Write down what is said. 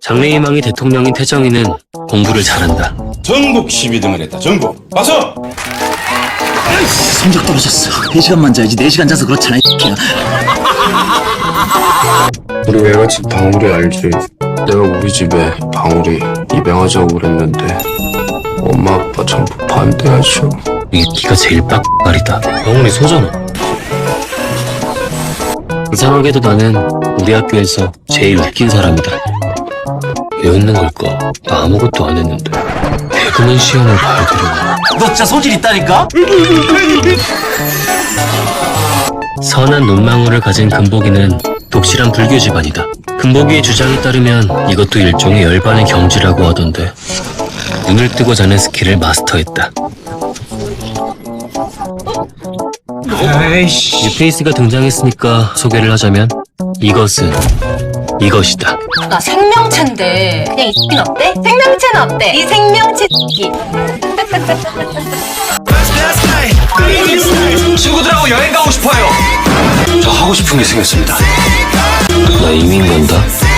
장래희망이 대통령인 태정이는 공부를 잘한다. 전국 12등을 했다. 전국. 봐서. 성적 떨어졌어. 3시간만 자야지 4시간 자서 그렇잖아 이 새끼야. 우리 외갓집 방울이 알지? 내가 우리 집에 방울이 입양하자고 그랬는데 엄마 아빠 전부 반대하셔. 이게 네가 제일 빡빡이다. 영훈이 소잖아. 이상하게도 나는 우리 학교에서 제일 웃긴 사람이다. 왜 웃는 걸까? 나 아무것도 안 했는데. 개그맨 시험을 봐야 되려나? 너 진짜 소질 있다니까? 선한 눈망울을 가진 금복이는 독실한 불교 집안이다. 금복이의 주장에 따르면 이것도 일종의 열반의 경지라고 하던데 눈을 뜨고 자는 스킬을 마스터했다. 에이씨. 뉴페이스가 등장했으니까 소개를 하자면 이것은 이것이다. 나 생명체인데 그냥 이 X는 어때? 생명체는 어때? 이 생명체 X 친구들하고 여행 가고 싶어요. 저 하고 싶은 게 생겼습니다. 나 이민 간다.